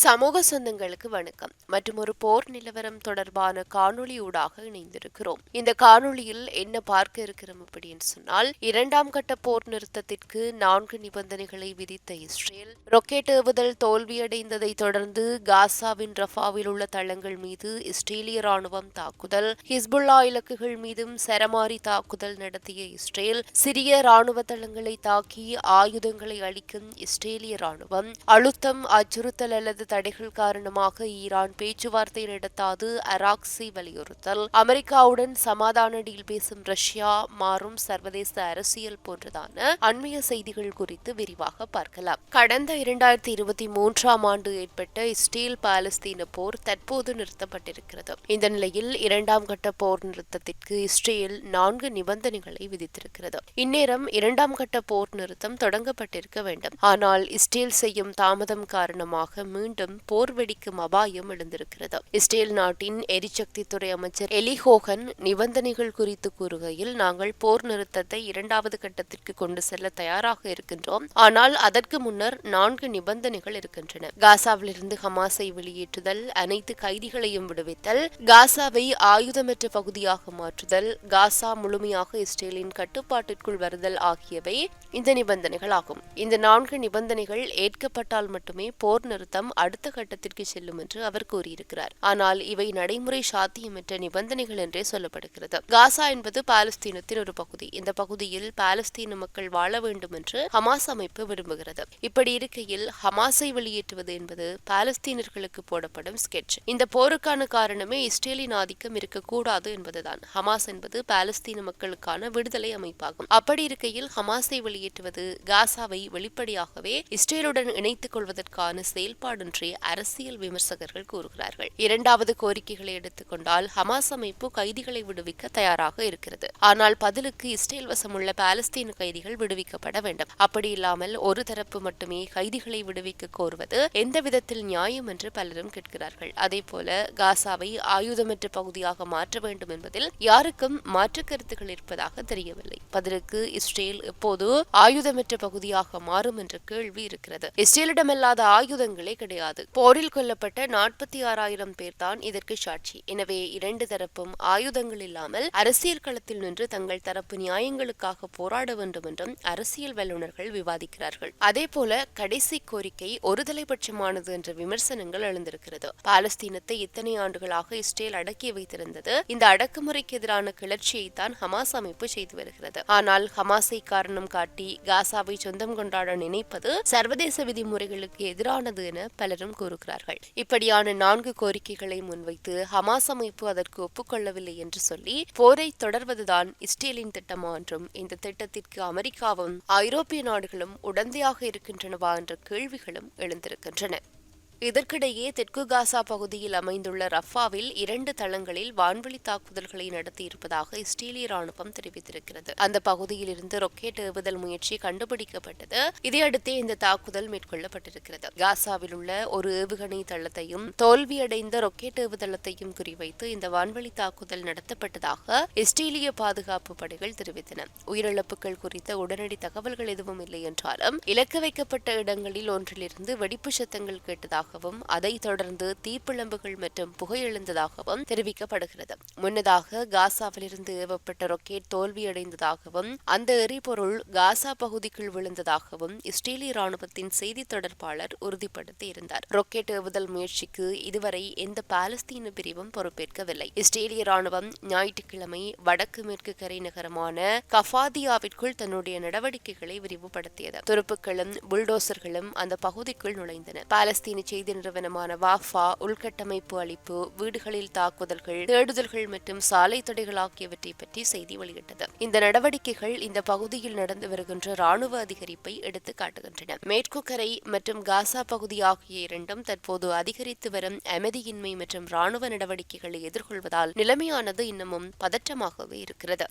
சமூக சொந்தங்களுக்கு வணக்கம். மற்றும் ஒரு போர் நிலவரம் தொடர்பான காணொளி ஊடாக இணைந்திருக்கிறோம். இந்த காணொளியில் என்ன பார்க்க இருக்கிறோம் அப்படின்னு சொன்னால் இரண்டாம் கட்ட போர் நிறுத்தத்திற்கு நான்கு நிபந்தனைகளை விதித்த இஸ்ரேல் ரொக்கெட் ஏவுதல் தோல்வியடைந்ததை தொடர்ந்து காசாவின் ரஃபாவில் உள்ள தளங்கள் மீது இஸ்ரேலிய ராணுவம் தாக்குதல் ஹிஸ்புல்லா இலக்குகள் மீதும் சரமாரி தாக்குதல் நடத்திய இஸ்ரேல் சிறிய ராணுவ தளங்களை தாக்கி ஆயுதங்களை அளிக்கும் இஸ்ரேலிய ராணுவம் அழுத்தம் அச்சுறுத்தல் அல்லது தடைகள் காரணமாக ஈரான் பேச்சுவார்த்தை நடத்தாது அராக்சி வலியுறுத்தல். அமெரிக்காவுடன் சமாதான டீல் பேசும் ரஷ்யா மாறும் சர்வதேச அரசியல் போன்றதான அண்மைய செய்திகள் குறித்து விரிவாக பார்க்கலாம். கடந்த இரண்டாயிரத்தி இருபத்தி மூன்றாம் ஆண்டு ஏற்பட்ட இஸ்ரேல் பாலஸ்தீன போர் தற்போது நிறுத்தப்பட்டிருக்கிறது. இந்த நிலையில் இரண்டாம் கட்ட போர் நிறுத்தத்திற்கு இஸ்ரேல் நான்கு நிபந்தனைகளை விதித்திருக்கிறது. இந்நேரம் இரண்டாம் கட்ட போர் நிறுத்தம் தொடங்கப்பட்டிருக்க வேண்டும். ஆனால் இஸ்ரேல் செய்யும் தாமதம் காரணமாக மீண்டும் போர் வெடிக்கும் அபாயம் எழுந்திருக்கிறது. இஸ்ரேல் நாட்டின் எரிசக்தி துறை அமைச்சர் எலிஹோகன் நிபந்தனைகள் குறித்து கூறுகையில் நாங்கள் போர் நிறுத்தத்தை இரண்டாவது கட்டத்திற்கு கொண்டு செல்ல தயாராக இருக்கின்றோம். ஆனால் அதற்கு முன்னர் நான்கு நிபந்தனைகள் இருக்கின்றன. காசாவிலிருந்து ஹமாஸை வெளியேற்றுதல் அனைத்து கைதிகளையும் விடுவித்தல் காசாவை ஆயுதமற்ற பகுதியாக மாற்றுதல் காசா முழுமையாக இஸ்ரேலின் கட்டுப்பாட்டிற்குள் வருதல் ஆகியவை இந்த நிபந்தனைகள் ஆகும். இந்த நான்கு நிபந்தனைகள் ஏற்கப்பட்டால் மட்டுமே போர் நிறுத்தம் அடுத்த கட்டத்திற்கு செல்லும் என்று அவர் கூறியிருக்கிறார். ஆனால் இவை நடைமுறை சாத்தியமற்ற நிபந்தனைகள் என்றே சொல்லப்படுகிறது. காசா என்பது பாலஸ்தீனத்தின் ஒரு பகுதி. இந்த பகுதியில் பாலஸ்தீன மக்கள் வாழ வேண்டும் என்று ஹமாஸ் அமைப்பு விரும்புகிறது. இப்படி இருக்கையில் ஹமாஸை வெளியேற்றுவது என்பது பாலஸ்தீனர்களுக்கு போடப்படும் ஸ்கெட்ச் இந்த போருக்கான காரணமே இஸ்ரேலின் ஆதிக்கம் இருக்கக்கூடாது என்பதுதான். ஹமாஸ் என்பது பாலஸ்தீன மக்களுக்கான விடுதலை அமைப்பாகும். அப்படி இருக்கையில் ஹமாஸை வெளியேற்றுவது காசாவை வெளிப்படையாகவே இஸ்ரேலுடன் இணைத்துக் கொள்வதற்கான செயல்பாடு செயல்பாடொன்றே அரசியல் விமர்சகர்கள் கூறுகிறார்கள். இரண்டாவது கோரிக்கைகளை எடுத்துக்கொண்டால் ஹமாஸ் அமைப்பு கைதிகளை விடுவிக்க தயாராக இருக்கிறது. ஆனால் பதிலுக்கு இஸ்ரேல் வசமுள்ள பாலஸ்தீன கைதிகள் விடுவிக்கப்பட வேண்டும். அப்படி இல்லாமல் ஒரு தரப்பு மட்டுமே கைதிகளை விடுவிக்க கோருவது எந்த விதத்தில் நியாயம் என்று பலரும் கேட்கிறார்கள். அதே போல காசாவை ஆயுதமற்ற பகுதியாக மாற்ற வேண்டும் என்பதில் யாருக்கும் மாற்று கருத்துக்கள் இருப்பதாக தெரியவில்லை. பதிலுக்கு இஸ்ரேல் எப்போது ஆயுதமற்ற பகுதியாக மாறும் என்ற கேள்வி இருக்கிறது. இஸ்ரேலிடமில்லாத ஆயுதங்களே கிடையாது. போரில் கொல்லப்பட்ட நாற்பத்தி ஆறாயிரம் பேர் தான் இதற்கு சாட்சி. எனவே இரண்டு தரப்பும் ஆயுதங்கள் இல்லாமல் அரசியல் களத்தில் நின்று தங்கள் தரப்பு நியாயங்களுக்காக போராட வேண்டும் என்றும் அரசியல் வல்லுநர்கள் விவாதிக்கிறார்கள். அதே போல கடைசி கோரிக்கை ஒருதலைபட்சமானது என்ற விமர்சனங்கள் எழுந்திருக்கிறது. பாலஸ்தீனத்தை இத்தனை ஆண்டுகளாக இஸ்ரேல் அடக்கி வைத்திருந்தது இந்த அடக்குமுறைக்கு எதிரான கிளர்ச்சியை தான் ஹமாஸ் அமைப்பு செய்து வருகிறது. ஆனால் ஹமாஸை காரணம் காட்டி காசாவை சொந்தம் கொண்டாட நினைப்பது சர்வதேச விதிமுறைகளுக்கு எதிரானது என பலரும் கூறுகிறார்கள். இப்படியான நான்கு கோரிக்கைகளை முன்வைத்து ஹமாஸ் அமைப்பு அதற்கு ஒப்புக்கொள்ளவில்லை என்று சொல்லி போரை தொடர்வதுதான் இஸ்ரேலின் திட்டமா என்றும் இந்த திட்டத்திற்கு அமெரிக்காவும் ஐரோப்பிய நாடுகளும் உடந்தையாக இருக்கின்றனவா என்ற கேள்விகளும் எழுந்திருக்கின்றன. இதற்கிடையே தெற்கு காசா பகுதியில் அமைந்துள்ள ரஃபாவில் இரண்டு தளங்களில் வான்வெளி தாக்குதல்களை நடத்தியிருப்பதாக இஸ்ரேலிய ராணுவம் தெரிவித்திருக்கிறது. அந்த பகுதியில் இருந்து ரொக்கெட் ஏவுதல் முயற்சி கண்டுபிடிக்கப்பட்டது. இதையடுத்தே இந்த தாக்குதல் மேற்கொள்ளப்பட்டிருக்கிறது. காசாவில் உள்ள ஒரு ஏவுகணை தளத்தையும் தோல்வியடைந்த ரொக்கெட் ஏவுதளத்தையும் குறிவைத்து இந்த வான்வெளி தாக்குதல் நடத்தப்பட்டதாக இஸ்ரேலிய பாதுகாப்பு படைகள் தெரிவித்தன. உயிரிழப்புகள் குறித்த உடனடி தகவல்கள் எதுவும் இல்லை என்றாலும் இலக்கு வைக்கப்பட்ட இடங்களில் ஒன்றிலிருந்து வெடிப்பு சத்தங்கள் கேட்டதாக இருந்ததாகவும் அதைத் தொடர்ந்து தீப்பிழம்புகள் மற்றும் புகையெழுந்ததாகவும் தெரிவிக்கப்படுகிறது. முன்னதாக காசாவிலிருந்து ஏவப்பட்ட ரொக்கெட் தோல்வியடைந்ததாகவும் அந்த எரிபொருள் காசா பகுதிக்குள் விழுந்ததாகவும் இஸ்ரேலிய ராணுவத்தின் செய்தி தொடர்பாளர் உறுதிப்படுத்தி இருந்தார் ரொக்கெட் ஏவுதல் முயற்சிக்கு இதுவரை எந்த பாலஸ்தீன பிரிவும் பொறுப்பேற்கவில்லை. இஸ்ரேலிய ராணுவம் ஞாயிற்றுக்கிழமை வடக்கு மேற்கு கரை நகரமான கஃபாதியாவிற்குள் தன்னுடைய நடவடிக்கைகளை விரிவுபடுத்தியது. துருப்புக்களும் புல்டோசர்களும் அந்த பகுதிக்குள் நுழைந்தன பாலஸ்தீன செய்தி நிறுவனமான வாஃபா உள்கட்டமைப்பு அளிப்பு வீடுகளில் தாக்குதல்கள் தேடுதல்கள் மற்றும் சாலை தடைகள் ஆகியவற்றை பற்றி செய்தி வெளியிட்டது. இந்த நடவடிக்கைகள் இந்த பகுதியில் நடந்து வருகின்ற ராணுவ அதிகரிப்பை எடுத்து காட்டுகின்றன. மேற்கு கரை மற்றும் காசா பகுதி ஆகிய இரண்டும் தற்போது அதிகரித்து வரும் அமைதியின்மை மற்றும் ராணுவ நடவடிக்கைகளை எதிர்கொள்வதால் நிலைமையானது இன்னமும் பதற்றமாகவே இருக்கிறது.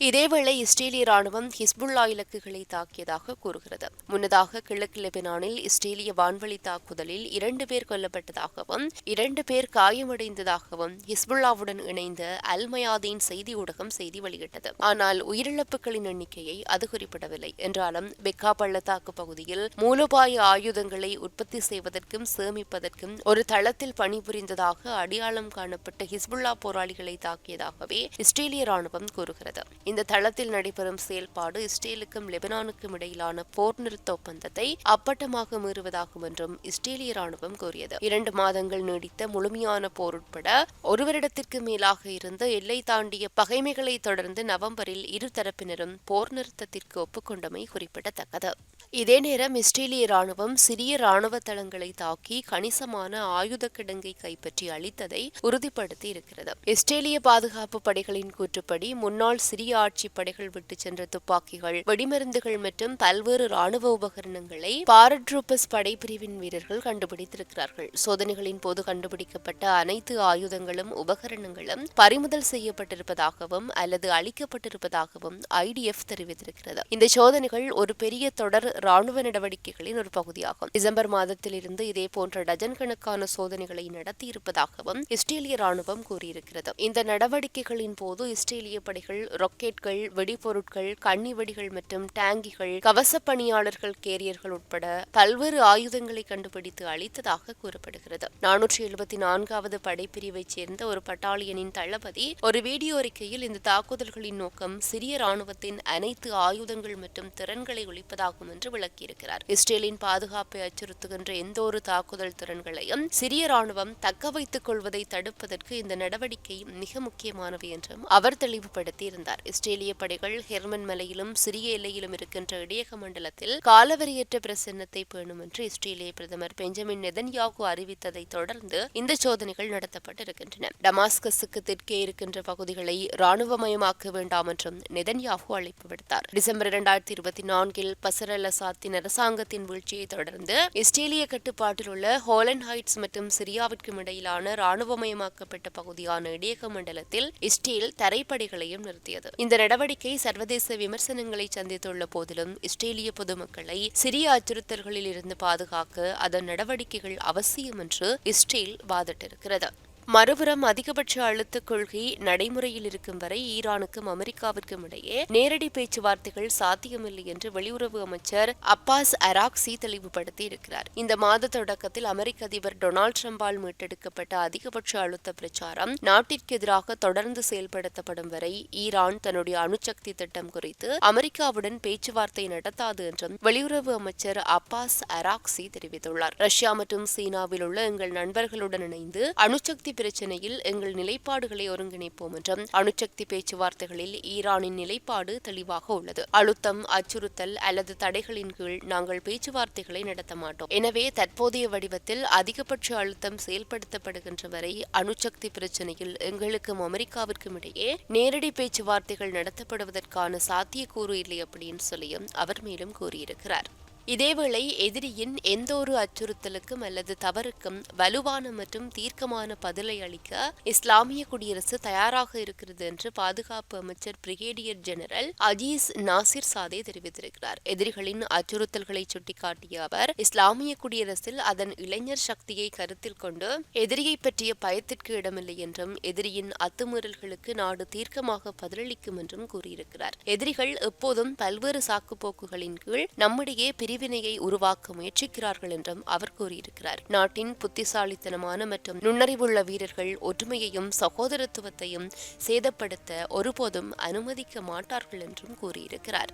இதேவேளை இஸ்ரேலிய ராணுவம் ஹிஸ்புல்லா இலக்குகளை தாக்கியதாக கூறுகிறது. முன்னதாக கிழக்கு லெபனானில் இஸ்ரேலிய வான்வழி தாக்குதலில் இரண்டு பேர் கொல்லப்பட்டதாகவும் இரண்டு பேர் காயமடைந்ததாகவும் ஹிஸ்புல்லாவுடன் இணைந்த அல்மயாதீன் செய்தி ஊடகம் செய்தி வெளியிட்டது. ஆனால் உயிரிழப்புகளின் எண்ணிக்கையை அது குறிப்பிடவில்லை. என்றாலும் பெக்கா பள்ளத்தாக்கு பகுதியில் மூலோபாய ஆயுதங்களை உற்பத்தி செய்வதற்கும் சேமிப்பதற்கும் ஒரு தளத்தில் பணிபுரிந்ததாக அடையாளம் காணப்பட்ட ஹிஸ்புல்லா போராளிகளை தாக்கியதாகவே இஸ்ரேலிய ராணுவம் கூறுகிறது. இந்த தளத்தில் நடைபெறும் செயல்பாடு இஸ்ரேலுக்கும் லெபனானுக்கும் இடையிலான போர் நிறுத்த ஒப்பந்தத்தை அப்பட்டமாக மீறுவதாகும் என்றும் இஸ்ரேலிய ராணுவம் கூறியது. இரண்டு மாதங்கள் நீடித்த முழுமையான போர் உட்பட ஒரு வருடத்திற்கு மேலாக இருந்த எல்லை தாண்டிய பகைமைகளை தொடர்ந்து நவம்பரில் இரு தரப்பினரும் போர் நிறுத்தத்திற்கு ஒப்புக்கொண்டமை குறிப்பிடத்தக்கது. இதே நேரம் இஸ்ரேலிய ராணுவம் சிறிய ராணுவ தளங்களை தாக்கி கணிசமான ஆயுத கிடங்கை கைப்பற்றி அளித்ததை உறுதிப்படுத்தி இருக்கிறது இஸ்ரேலிய பாதுகாப்பு படைகளின் கூற்றுப்படி முன்னாள் சிரிய ஆட்சி படைகள் விட்டு சென்ற துப்பாக்கிகள் வெடிமருந்துகள் மற்றும் பல்வேறு ராணுவ உபகரணங்களை பாரட்ரூப்பஸ் படைப்பிரிவின் வீரர்கள் கண்டுபிடித்திருக்கிறார்கள். சோதனைகளின் போது கண்டுபிடிக்கப்பட்ட அனைத்து ஆயுதங்களும் உபகரணங்களும் பறிமுதல் செய்யப்பட்டிருப்பதாகவும் அல்லது அளிக்கப்பட்டிருப்பதாகவும் ஐடிஎஃப் தெரிவித்திருக்கிறது. இந்த சோதனைகள் ஒரு பெரிய தொடர் ராணுவ நடவடிக்கைகளின் ஒரு பகுதியாகும். டிசம்பர் மாதத்திலிருந்து இதே போன்ற டஜன் கணக்கான சோதனைகளை நடத்தியிருப்பதாகவும் இஸ்ரேலிய ராணுவம் கூறியிருக்கிறது. இந்த நடவடிக்கைகளின் போது இஸ்ரேலிய படைகள் ராக்கெட்கள் வெடிபொருட்கள் கண்ணி வெடிகள் மற்றும் டேங்கிகள் கவச பணியாளர்கள் கேரியர்கள் உட்பட பல்வேறு ஆயுதங்களை கண்டுபிடித்து அளித்ததாக கூறப்படுகிறது. நானூற்றி எழுபத்தி நான்காவது படைப்பிரிவைச் சேர்ந்த ஒரு பட்டாலியனின் தளபதி ஒரு வீடியோ அறிக்கையில் இந்த தாக்குதல்களின் நோக்கம் சிரிய ராணுவத்தின் அனைத்து ஆயுதங்கள் மற்றும் திறன்களை ஒழிப்பதாகும் என்று விளக்கியிருக்கிறார். இஸ்ரேலின் பாதுகாப்பை அச்சுறுத்துகின்ற எந்த ஒரு தாக்குதல் திறன்களையும் சிரிய ராணுவம் தக்க வைத்துக் கொள்வதை தடுப்பதற்கு இந்த நடவடிக்கை மிக முக்கியமானவை என்றும் அவர் தெளிவுபடுத்தியிருந்தார். இஸ்ரேலிய படைகள் ஹெர்மன் மலையிலும் சிறிய எல்லையிலும் இருக்கின்ற இடையக மண்டலத்தில் காலவரியற்ற பிரசன்னத்தை பேணும் என்று இஸ்ரேலிய பிரதமர் பெஞ்சமின் நெதன்யாகு அறிவித்ததை தொடர்ந்து இந்த சோதனைகள் நடத்தப்பட்டிருக்கின்றன. டமாஸ்கஸுக்கு தெற்கே இருக்கின்ற பகுதிகளை ராணுவமயமாக்க வேண்டாம் என்றும் நெதன்யாகு அழைப்பு விடுத்தார். டிசம்பர் இரண்டாயிரத்தி இருபத்தி நான்கில் பசரலசாத்தின் அசாத்தின் அரசாங்கத்தின் வீழ்ச்சியை தொடர்ந்து இஸ்ரேலிய கட்டுப்பாட்டில் உள்ள ஹோலன் ஹைட்ஸ் மற்றும் சிரியாவிற்கும் இடையிலான ராணுவமயமாக்கப்பட்ட பகுதியான இடையக மண்டலத்தில் இஸ்ரேல் தரைப்படைகளையும் நிறுத்தியது. இந்த நடவடிக்கை சர்வதேச விமர்சனங்களை சந்தித்துள்ள போதிலும் இஸ்ரேலிய பொதுமக்களை சிறிய அச்சுறுத்தல்களில் இருந்து பாதுகாக்க அதன் நடவடிக்கைகள் அவசியம் என்று இஸ்ரேல் வாதிட்டிருக்கிறது. மறுபுறம் அதிகபட்ச அழுத்த கொள்கை நடைமுறையில் இருக்கும் வரை ஈரானுக்கும் அமெரிக்காவிற்கும் இடையே நேரடி பேச்சுவார்த்தைகள் சாத்தியமில்லை என்று வெளியுறவு அமைச்சர் அப்பாஸ் அராக்சி தெளிவுபடுத்தி இருக்கிறார். இந்த மாத தொடக்கத்தில் அமெரிக்க அதிபர் டொனால்டு டிரம்பால் மீட்டெடுக்கப்பட்ட அதிகபட்ச அழுத்த பிரச்சாரம் நாட்டிற்கு எதிராக தொடர்ந்து செயல்படுத்தப்படும் வரை ஈரான் தன்னுடைய அணுசக்தி திட்டம் குறித்து அமெரிக்காவுடன் பேச்சுவார்த்தை நடத்தாது என்றும் வெளியுறவு அமைச்சர் அப்பாஸ் அராக்சி தெரிவித்துள்ளார். ரஷ்யா மற்றும் சீனாவில் உள்ள எங்கள் நண்பர்களுடன் இணைந்து அணுசக்தி பிரச்சினையில் எங்கள் நிலைப்பாடுகளை ஒருங்கிணைப்போம் என்றும் அணுசக்தி பேச்சுவார்த்தைகளில் ஈரானின் நிலைப்பாடு தெளிவாக உள்ளது. அழுத்தம் அச்சுறுத்தல் அல்லது தடைகளின் கீழ் நாங்கள் பேச்சுவார்த்தைகளை நடத்த மாட்டோம். எனவே தற்போதைய வடிவத்தில் அதிகபட்ச அழுத்தம் செயல்படுத்தப்படுகின்ற வரை அணுசக்தி பிரச்சினையில் எங்களுக்கும் அமெரிக்காவிற்கும் இடையே நேரடி பேச்சுவார்த்தைகள் நடத்தப்படுவதற்கான சாத்தியக்கூறு இல்லை அப்படின்னு சொல்லியும் அவர் மேலும் கூறியிருக்கிறார். இதேவேளை எதிரியின் எந்த ஒரு அச்சுறுத்தலுக்கும் அல்லது தவறுக்கும் வலுவான மற்றும் தீர்க்கமான பதிலை அளிக்க இஸ்லாமிய குடியரசு தயாராக இருக்கிறது என்று பாதுகாப்பு அமைச்சர் brigadier general Aziz Nasirzadeh தெரிவித்திருக்கிறார். எதிரிகளின் அச்சுறுத்தல்களை சுட்டிக்காட்டிய அவர் இஸ்லாமிய குடியரசில் அதன் இளைஞர் சக்தியை கருத்தில் கொண்டு எதிரியை பற்றிய பயத்திற்கு இடமில்லை என்றும் எதிரியின் அத்துமீறல்களுக்கு நாடு தீர்க்கமாக பதிலளிக்கும் என்றும் கூறியிருக்கிறார். எதிரிகள் எப்போதும் பல்வேறு சாக்குப்போக்குகளின் கீழ் நம்மிடையே பிரிவினையை உருவாக்க முயற்சிக்கிறார்கள் என்றும் அவர் கூறியிருக்கிறார். நாட்டின் புத்திசாலித்தனமான மற்றும் நுண்ணறிவுள்ள வீரர்கள் ஒற்றுமையையும் சகோதரத்துவத்தையும் சேதப்படுத்த ஒருபோதும் அனுமதிக்க மாட்டார்கள் என்றும் கூறியிருக்கிறார்.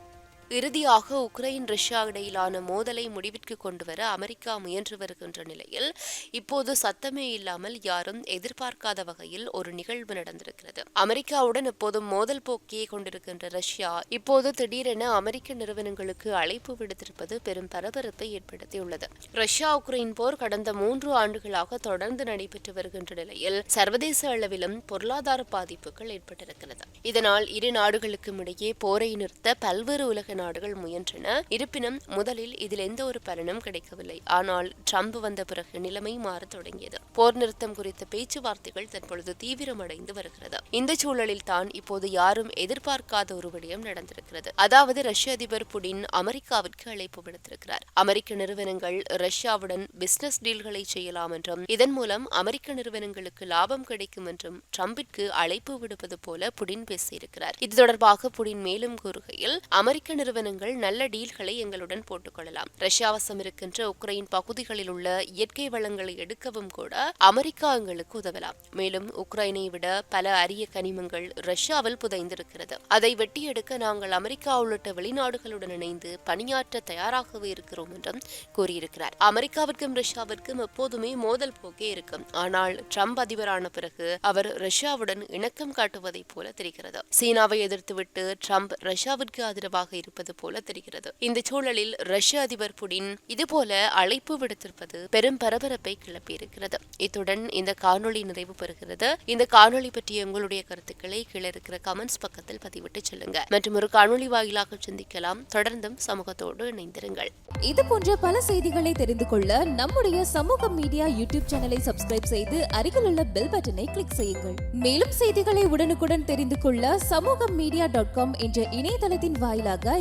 இறுதியாக உக்ரைன் ரஷ்யா இடையிலான மோதலை முடிவிற்கு கொண்டுவர அமெரிக்கா முயன்று வருகின்ற நிலையில் இப்போது சத்தமே இல்லாமல் யாரும் எதிர்பார்க்காத வகையில் ஒரு நிகழ்வு நடந்திருக்கிறது. அமெரிக்காவுடன் எப்போதும் மோதல் போக்கியை கொண்டிருக்கின்ற ரஷ்யா இப்போது திடீரென அமெரிக்க நிறுவனங்களுக்கு அழைப்பு விடுத்திருப்பது பெரும் பரபரப்பை ஏற்படுத்தியுள்ளது. ரஷ்யா உக்ரைன் போர் கடந்த மூன்று ஆண்டுகளாக தொடர்ந்து நடைபெற்று வருகின்ற நிலையில் சர்வதேச அளவிலும் பொருளாதார பாதிப்புகள் ஏற்பட்டிருக்கிறது. இதனால் இரு நாடுகளுக்கும் இடையே போரை நிறுத்த பல்வேறு உலக நாடுகள் முயன்றன. இருப்பினும் முதலில் இதில் எந்த ஒரு பலனும் கிடைக்கவில்லை. ஆனால் ட்ரம்ப் வந்த பிறகு நிலைமை மாறத் தொடங்கியது. போர் நிறுத்தம் குறித்த பேச்சுவார்த்தைகள் தற்பொழுது தீவிரமடைந்து வருகிறது. இந்த சூழலில் தான் இப்போது யாரும் எதிர்பார்க்காத ஒரு விடயம் நடந்திருக்கிறது. அதாவது ரஷ்ய அதிபர் புடின் அமெரிக்காவிற்கு அழைப்பு விடுத்திருக்கிறார். அமெரிக்க நிறுவனங்கள் ரஷ்யாவுடன் பிசினஸ் டீல்களை செய்யலாம் என்றும் இதன் மூலம் அமெரிக்க நிறுவனங்களுக்கு லாபம் கிடைக்கும் என்றும் ட்ரம்பிற்கு அழைப்பு விடுப்பது போல புடின் பேசியிருக்கிறார். இது தொடர்பாக புடின் மேலும் கூறுகையில் அமெரிக்க நிறுவனங்கள் நல்ல டீல்களை எங்களுடன் போட்டுக்கொள்ளலாம். ரஷ்யாவசம் இருக்கின்ற உக்ரைன் பகுதிகளில் உள்ள இயற்கை வளங்களை எடுக்கவும் கூட அமெரிக்கா எங்களுக்கு உதவலாம். மேலும் உக்ரைனை விட பல அரிய கனிமங்கள் ரஷ்யாவில் புதைந்திருக்கிறது. அதை வெட்டி எடுக்க நாங்கள் அமெரிக்கா உள்ளிட்ட வெளிநாடுகளுடன் இணைந்து பணியாற்ற தயாராகவே இருக்கிறோம் என்றும் கூறியிருக்கிறார். அமெரிக்காவிற்கும் ரஷ்யாவிற்கும் எப்போதுமே மோதல் போக்கே இருக்கும். ஆனால் ட்ரம்ப் அதிபரான பிறகு அவர் ரஷ்யாவுடன் இணக்கம் காட்டுவதைப் போல தெரிகிறது. சீனாவை எதிர்த்துவிட்டு ட்ரம்ப் ரஷ்யாவிற்கு ஆதரவாக இருப்பது போல தெரிகிறது. இந்த சூழலில் ரஷ்ய அதிபர் புடின் இதுபோல அழைப்பு விடுத்திருப்பது பெரும் பரபரப்பை கிளப்பியிருக்கிறது இத்துடன் இந்த காணொளி நிறைவு பெறுகிறது. இந்த காணொளி பற்றிய உங்களுடைய கருத்துக்களை கீழே இருக்கிற கமெண்ட்ஸ் பக்கத்தில் பதிவிட்டு சொல்லுங்க. மற்றும் ஒரு காணொளி வாயிலாக சிந்திக்கலாம். தொடர்ந்தும் சமூகத்தோடு இணைந்திருங்கள். இது போன்ற பல செய்திகளை தெரிந்து கொள்ள நம்முடைய சமூக மீடியா யூடியூப் சேனலை சப்ஸ்கிரைப் செய்து அருகில் உள்ள பெல் பட்டனை கிளிக் செய்யுங்கள். மேலும் செய்திகளை உடனுக்குடன் தெரிந்து கொள்ள சமூக மீடியா டாட் காம் என்ற இணையதளத்தின் வாயிலாக